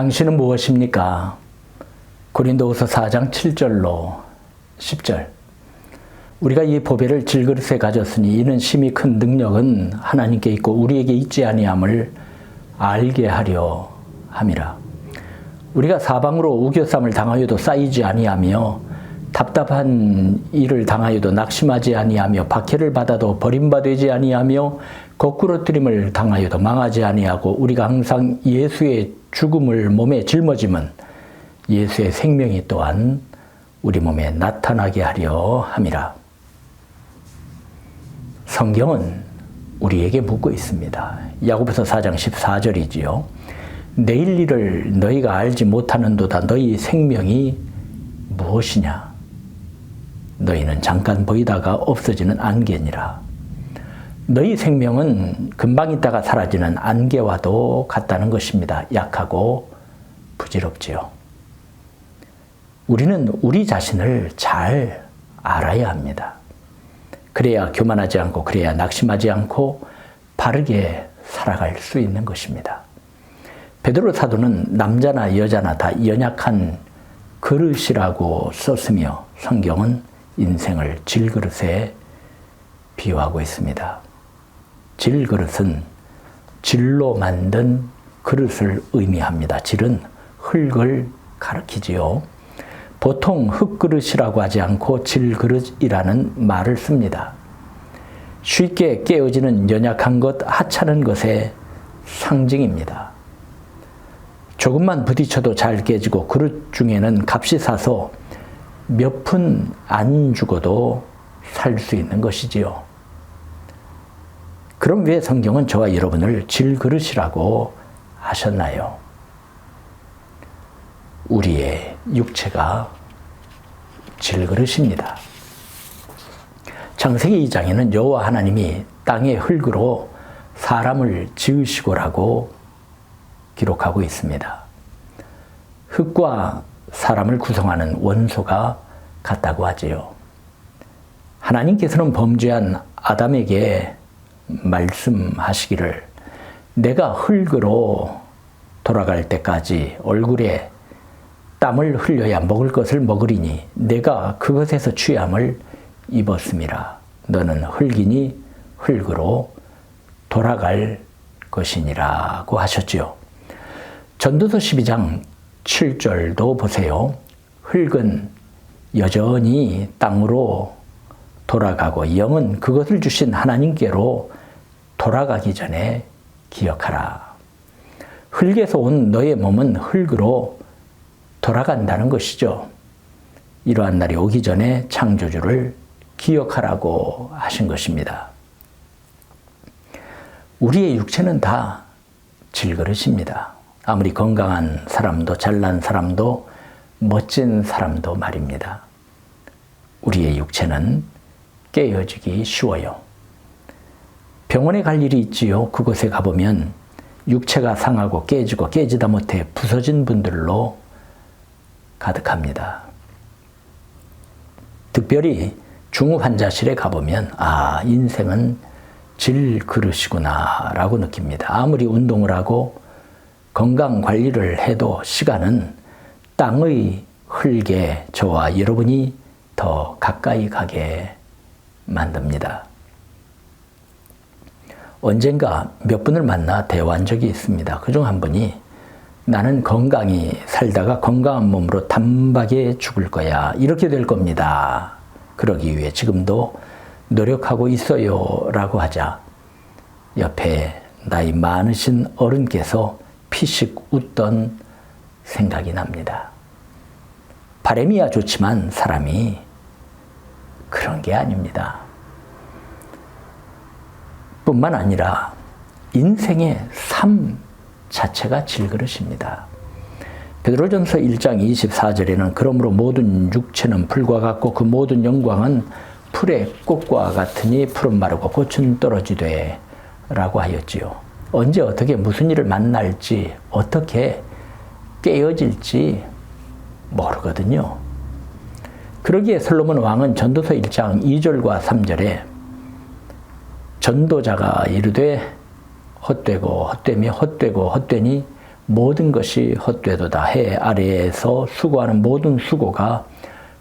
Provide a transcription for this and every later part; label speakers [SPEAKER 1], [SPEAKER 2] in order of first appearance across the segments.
[SPEAKER 1] 당신은 무엇입니까? 고린도후서 4장 7절로 10절. 우리가 이 보배를 질그릇에 가졌으니 이는 심히 큰 능력은 하나님께 있고 우리에게 있지 아니함을 알게 하려 함이라. 우리가 사방으로 우겨쌈을 당하여도 쌓이지 아니하며 답답한 일을 당하여도 낙심하지 아니하며 박해를 받아도 버림받지 아니하며 거꾸로뜨림을 당하여도 망하지 아니하고 우리가 항상 예수의 죽음을 몸에 짊어짐은 예수의 생명이 또한 우리 몸에 나타나게 하려 함이라. 성경은 우리에게 묻고 있습니다. 야고보서 4장 14절이지요. 내일 일을 너희가 알지 못하는도다 너희 생명이 무엇이냐? 너희는 잠깐 보이다가 없어지는 안개니라. 너희 생명은 금방 있다가 사라지는 안개와도 같다는 것입니다. 약하고 부질없지요. 우리는 우리 자신을 잘 알아야 합니다. 그래야 교만하지 않고 그래야 낙심하지 않고 바르게 살아갈 수 있는 것입니다. 베드로 사도는 남자나 여자나 다 연약한 그릇이라고 썼으며 성경은 인생을 질그릇에 비유하고 있습니다. 질그릇은 질로 만든 그릇을 의미합니다. 질은 흙을 가리키지요. 보통 흙그릇이라고 하지 않고 질그릇이라는 말을 씁니다. 쉽게 깨어지는 연약한 것, 하찮은 것의 상징입니다. 조금만 부딪혀도 잘 깨지고 그릇 중에는 값이 사서 몇 푼 안 죽어도 살 수 있는 것이지요. 그럼 왜 성경은 저와 여러분을 질그릇이라고 하셨나요? 우리의 육체가 질그릇입니다. 창세기 2장에는 여호와 하나님이 땅의 흙으로 사람을 지으시고라고 기록하고 있습니다. 흙과 사람을 구성하는 원소가 같다고 하지요. 하나님께서는 범죄한 아담에게 말씀하시기를 내가 흙으로 돌아갈 때까지 얼굴에 땀을 흘려야 먹을 것을 먹으리니 내가 그것에서 취함을 입었음이라. 너는 흙이니 흙으로 돌아갈 것이니라고 하셨지요. 전도서 12장 7절도 보세요. 흙은 여전히 땅으로 돌아가고 영은 그것을 주신 하나님께로 돌아가기 전에 기억하라. 흙에서 온 너의 몸은 흙으로 돌아간다는 것이죠. 이러한 날이 오기 전에 창조주를 기억하라고 하신 것입니다. 우리의 육체는 다 질그릇입니다. 아무리 건강한 사람도 잘난 사람도 멋진 사람도 말입니다. 우리의 육체는 깨어지기 쉬워요. 병원에 갈 일이 있지요. 그곳에 가보면 육체가 상하고 깨지고 깨지다 못해 부서진 분들로 가득합니다. 특별히 중후 환자실에 가보면 아 인생은 질 그릇이구나 라고 느낍니다. 아무리 운동을 하고 건강 관리를 해도 시간은 땅의 흙에 저와 여러분이 더 가까이 가게 만듭니다. 언젠가 몇 분을 만나 대화한 적이 있습니다. 그중 한 분이 나는 건강히 살다가 건강한 몸으로 단박에 죽을 거야. 이렇게 될 겁니다. 그러기 위해 지금도 노력하고 있어요. 라고 하자 옆에 나이 많으신 어른께서 피식 웃던 생각이 납니다. 바람이야 좋지만 사람이 그런 게 아닙니다. 뿐만 아니라 인생의 삶 자체가 질그릇입니다. 베드로전서 1장 24절에는 그러므로 모든 육체는 풀과 같고 그 모든 영광은 풀의 꽃과 같으니 푸른 마르고 꽃은 떨어지되 라고 하였지요. 언제 어떻게 무슨 일을 만날지 어떻게 깨어질지 모르거든요. 그러기에 솔로몬 왕은 전도서 1장 2절과 3절에 전도자가 이르되 헛되고 헛되며 헛되고 헛되니 모든 것이 헛되도다. 해 아래에서 수고하는 모든 수고가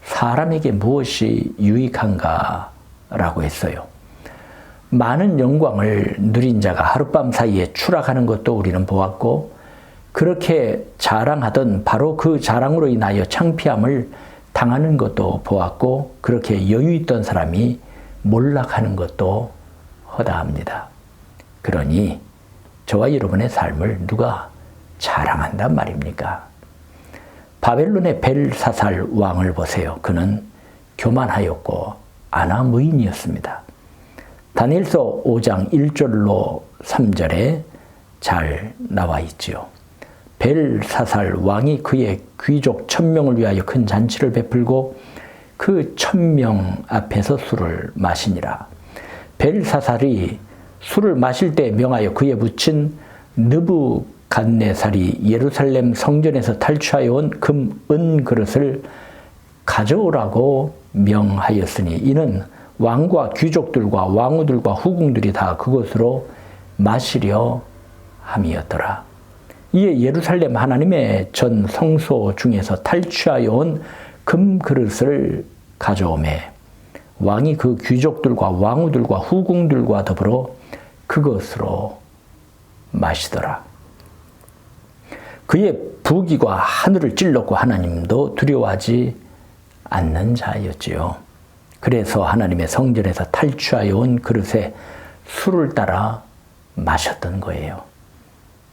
[SPEAKER 1] 사람에게 무엇이 유익한가 라고 했어요. 많은 영광을 누린 자가 하룻밤 사이에 추락하는 것도 우리는 보았고, 그렇게 자랑하던 바로 그 자랑으로 인하여 창피함을 당하는 것도 보았고, 그렇게 여유 있던 사람이 몰락하는 것도 허다합니다. 그러니 저와 여러분의 삶을 누가 자랑한단 말입니까? 바벨론의 벨사살 왕을 보세요. 그는 교만하였고 아나무인이었습니다. 다니엘서 5장 1절로 3절에 잘 나와 있지요. 벨사살 왕이 그의 귀족 천명을 위하여 큰 잔치를 베풀고 그 천명 앞에서 술을 마시니라. 벨사살이 술을 마실 때 명하여 그에 붙인 느부갓네살이 예루살렘 성전에서 탈취하여 온 금, 은 그릇을 가져오라고 명하였으니 이는 왕과 귀족들과 왕후들과 후궁들이 다 그것으로 마시려 함이었더라. 이에 예루살렘 하나님의 전 성소 중에서 탈취하여 온 금 그릇을 가져오매 왕이 그 귀족들과 왕후들과 후궁들과 더불어 그것으로 마시더라. 그의 부귀가 하늘을 찔렀고 하나님도 두려워하지 않는 자였지요. 그래서 하나님의 성전에서 탈취하여 온 그릇에 술을 따라 마셨던 거예요.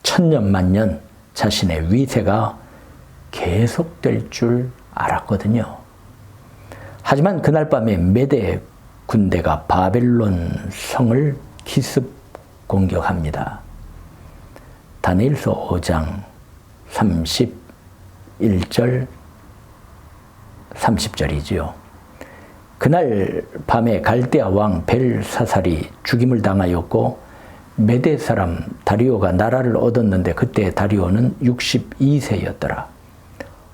[SPEAKER 1] 천년 만년 자신의 위세가 계속될 줄 알았거든요. 하지만 그날 밤에 메대 군대가 바벨론 성을 기습 공격합니다. 다니엘서 5장 31절 30절이지요. 그날 밤에 갈대아 왕 벨사살이 죽임을 당하였고 메대 사람 다리오가 나라를 얻었는데 그때 다리오는 62세였더라.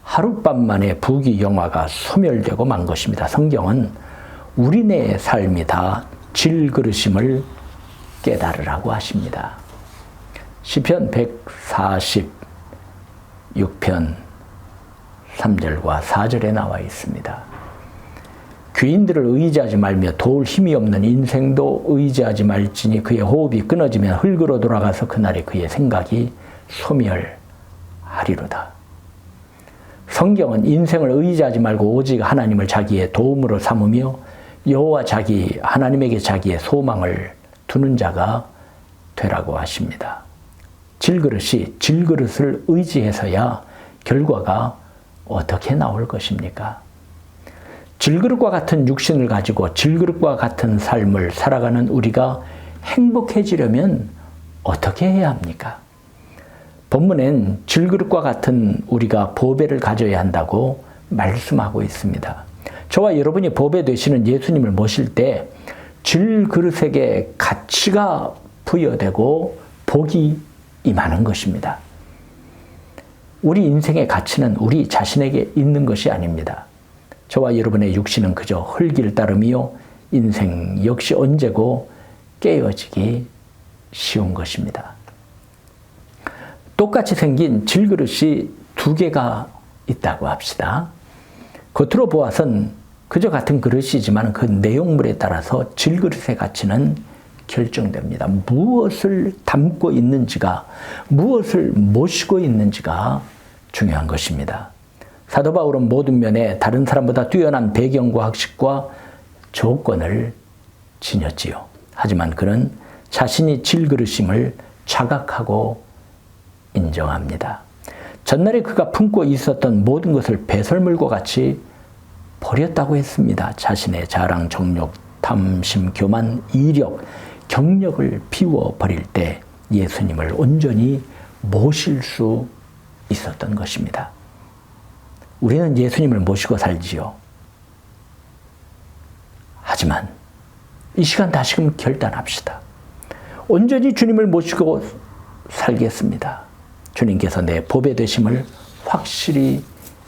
[SPEAKER 1] 하룻밤 만에 부귀 영화가 소멸되고 만 것입니다. 성경은 우리네 삶이 다 질그릇임을 깨달으라고 하십니다. 시편 146편 3절과 4절에 나와 있습니다. 귀인들을 의지하지 말며 도울 힘이 없는 인생도 의지하지 말지니 그의 호흡이 끊어지면 흙으로 돌아가서 그날에 그의 생각이 소멸하리로다. 성경은 인생을 의지하지 말고 오직 하나님을 자기의 도움으로 삼으며 여호와 자기 하나님에게 자기의 소망을 두는 자가 되라고 하십니다. 질그릇이 질그릇을 의지해서야 결과가 어떻게 나올 것입니까? 질그릇과 같은 육신을 가지고 질그릇과 같은 삶을 살아가는 우리가 행복해지려면 어떻게 해야 합니까? 본문엔 질그릇과 같은 우리가 보배를 가져야 한다고 말씀하고 있습니다. 저와 여러분이 보배 되시는 예수님을 모실 때 질그릇에게 가치가 부여되고 복이 임하는 것입니다. 우리 인생의 가치는 우리 자신에게 있는 것이 아닙니다. 저와 여러분의 육신은 그저 흙을 따름이요 인생 역시 언제고 깨어지기 쉬운 것입니다. 똑같이 생긴 질그릇이 두 개가 있다고 합시다. 겉으로 보아선 그저 같은 그릇이지만 그 내용물에 따라서 질그릇의 가치는 결정됩니다. 무엇을 담고 있는지가, 무엇을 모시고 있는지가 중요한 것입니다. 사도 바울은 모든 면에 다른 사람보다 뛰어난 배경과 학식과 조건을 지녔지요. 하지만 그는 자신이 질그릇임을 자각하고 인정합니다. 전날에 그가 품고 있었던 모든 것을 배설물과 같이 버렸다고 했습니다. 자신의 자랑, 정욕, 탐심, 교만, 이력, 경력을 비워 버릴 때 예수님을 온전히 모실 수 있었던 것입니다. 우리는 예수님을 모시고 살지요. 하지만 이 시간 다시금 결단합시다. 온전히 주님을 모시고 살겠습니다. 주님께서 내 보배 되심을 확실히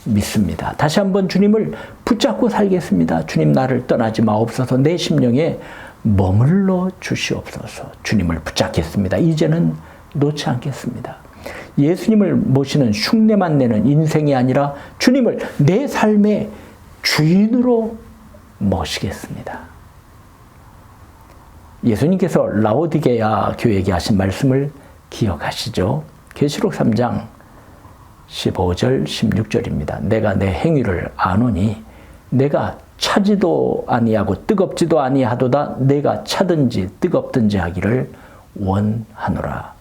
[SPEAKER 1] 믿습니다. 다시 한번 주님을 붙잡고 살겠습니다. 주님 나를 떠나지 마옵소서 내 심령에 머물러 주시옵소서 주님을 붙잡겠습니다. 이제는 놓지 않겠습니다. 예수님을 모시는 흉내만 내는 인생이 아니라 주님을 내 삶의 주인으로 모시겠습니다. 예수님께서 라오디게아 교회에게 하신 말씀을 기억하시죠? 계시록 3장 15절 16절입니다. 내가 내 행위를 아노니 내가 차지도 아니하고 뜨겁지도 아니하도다 내가 차든지 뜨겁든지 하기를 원하노라.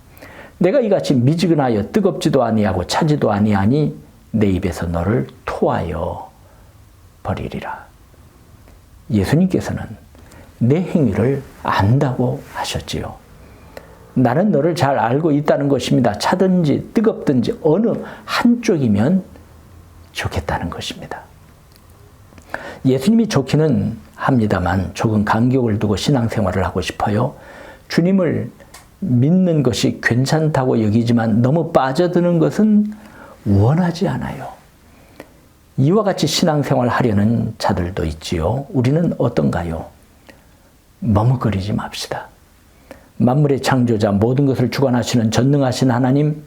[SPEAKER 1] 내가 이같이 미지근하여 뜨겁지도 아니하고 차지도 아니하니 내 입에서 너를 토하여 버리리라. 예수님께서는 내 행위를 안다고 하셨지요. 나는 너를 잘 알고 있다는 것입니다. 차든지 뜨겁든지 어느 한쪽이면 좋겠다는 것입니다. 예수님이 좋기는 합니다만 조금 간격을 두고 신앙생활을 하고 싶어요. 주님을 믿는 것이 괜찮다고 여기지만 너무 빠져드는 것은 원하지 않아요. 이와 같이 신앙생활 하려는 자들도 있지요. 우리는 어떤가요? 머뭇거리지 맙시다. 만물의 창조자 모든 것을 주관하시는 전능하신 하나님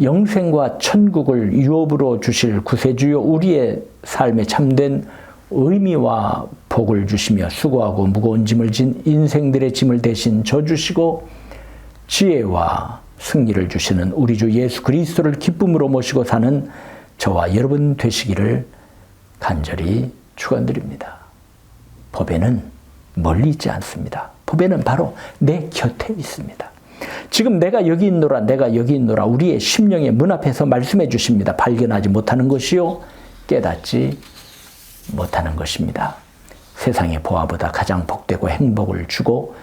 [SPEAKER 1] 영생과 천국을 유업으로 주실 구세주요 우리의 삶에 참된 의미와 복을 주시며 수고하고 무거운 짐을 진 인생들의 짐을 대신 져주시고 지혜와 승리를 주시는 우리 주 예수 그리스도를 기쁨으로 모시고 사는 저와 여러분 되시기를 간절히 축원드립니다. 법에는 멀리 있지 않습니다. 법에는 바로 내 곁에 있습니다. 지금 내가 여기 있노라, 내가 여기 있노라, 우리의 심령의 문 앞에서 말씀해 주십니다. 발견하지 못하는 것이요, 깨닫지 못하는 것입니다. 세상의 보아보다 가장 복되고 행복을 주고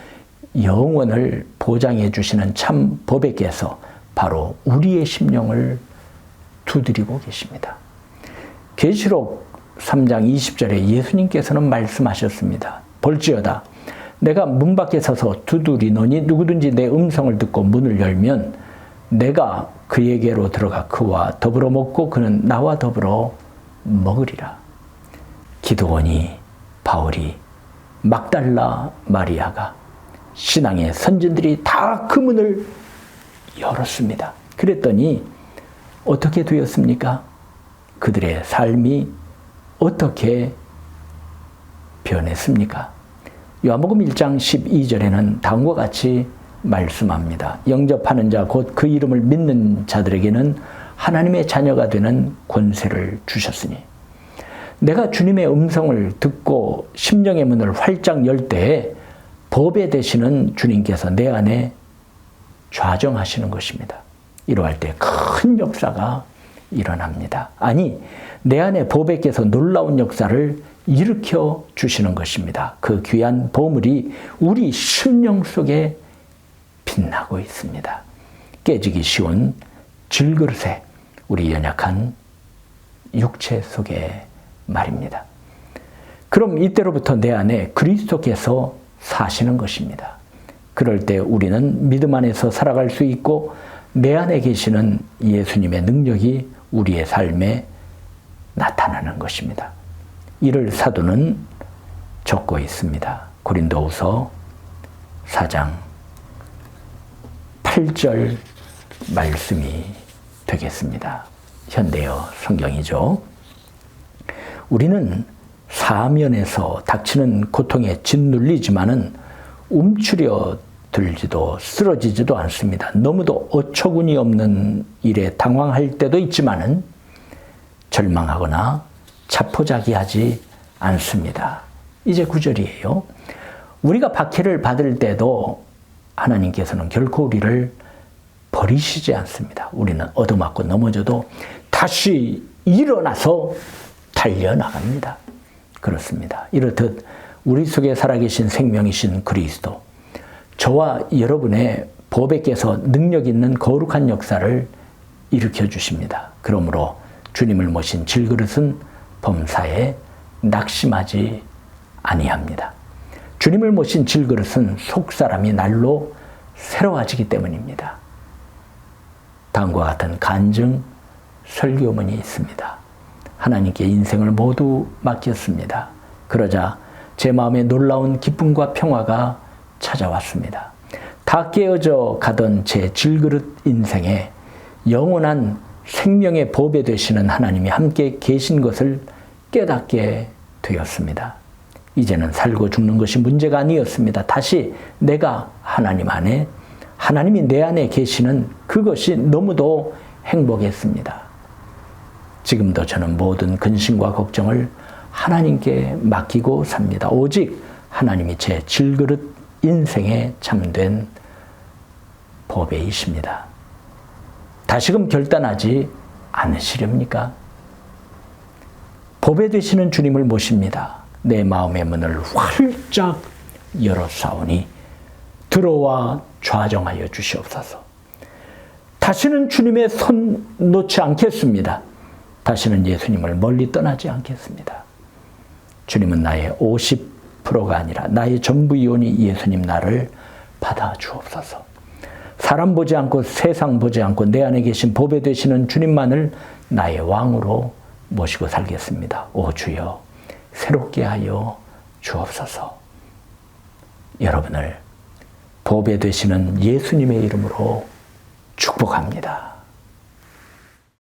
[SPEAKER 1] 영원을 보장해 주시는 참 법에게서 바로 우리의 심령을 두드리고 계십니다. 계시록 3장 20절에 예수님께서는 말씀하셨습니다. 볼지어다 내가 문 밖에 서서 두드리노니 누구든지 내 음성을 듣고 문을 열면 내가 그에게로 들어가 그와 더불어 먹고 그는 나와 더불어 먹으리라. 기도원이 바울이 막달라 마리아가 신앙의 선진들이 다 그 문을 열었습니다. 그랬더니 어떻게 되었습니까? 그들의 삶이 어떻게 변했습니까? 요한복음 1장 12절에는 다음과 같이 말씀합니다. 영접하는 자 곧 그 이름을 믿는 자들에게는 하나님의 자녀가 되는 권세를 주셨으니 내가 주님의 음성을 듣고 심령의 문을 활짝 열 때에 법에 되시는 주님께서 내 안에 좌정하시는 것입니다. 이러할 때 큰 역사가 일어납니다. 아니, 내 안에 법에께서 놀라운 역사를 일으켜 주시는 것입니다. 그 귀한 보물이 우리 심령 속에 빛나고 있습니다. 깨지기 쉬운 질그릇에 우리 연약한 육체 속에 말입니다. 그럼 이때로부터 내 안에 그리스도께서 사시는 것입니다. 그럴 때 우리는 믿음 안에서 살아갈 수 있고 내 안에 계시는 예수님의 능력이 우리의 삶에 나타나는 것입니다. 이를 사도는 적고 있습니다. 고린도후서 4장 8절 말씀이 되겠습니다. 현대어 성경이죠. 우리는 사면에서 닥치는 고통에 짓눌리지만은 움츠려 들지도 쓰러지지도 않습니다. 너무도 어처구니 없는 일에 당황할 때도 있지만은 절망하거나 자포자기하지 않습니다. 이제 구절이에요. 우리가 박해를 받을 때도 하나님께서는 결코 우리를 버리시지 않습니다. 우리는 얻어맞고 넘어져도 다시 일어나서 달려나갑니다. 그렇습니다. 이렇듯 우리 속에 살아계신 생명이신 그리스도, 저와 여러분의 보배께서 능력 있는 거룩한 역사를 일으켜 주십니다. 그러므로 주님을 모신 질그릇은 범사에 낙심하지 아니합니다. 주님을 모신 질그릇은 속 사람이 날로 새로워지기 때문입니다. 다음과 같은 간증 설교문이 있습니다. 하나님께 인생을 모두 맡겼습니다. 그러자 제 마음에 놀라운 기쁨과 평화가 찾아왔습니다. 다 깨어져 가던 제 질그릇 인생에 영원한 생명의 보배 되시는 하나님이 함께 계신 것을 깨닫게 되었습니다. 이제는 살고 죽는 것이 문제가 아니었습니다. 다시 내가 하나님 안에, 하나님이 내 안에 계시는 그것이 너무도 행복했습니다. 지금도 저는 모든 근심과 걱정을 하나님께 맡기고 삽니다. 오직 하나님이 제 질그릇 인생에 참된 보배이십니다. 다시금 결단하지 않으시렵니까? 보배 되시는 주님을 모십니다. 내 마음의 문을 활짝 열어싸우니 들어와 좌정하여 주시옵소서. 다시는 주님의 손 놓지 않겠습니다. 다시는 예수님을 멀리 떠나지 않겠습니다. 주님은 나의 50%가 아니라 나의 전부이오니 예수님 나를 받아 주옵소서. 사람 보지 않고 세상 보지 않고 내 안에 계신 보배 되시는 주님만을 나의 왕으로 모시고 살겠습니다. 오 주여 새롭게 하여 주옵소서. 여러분을 보배 되시는 예수님의 이름으로 축복합니다.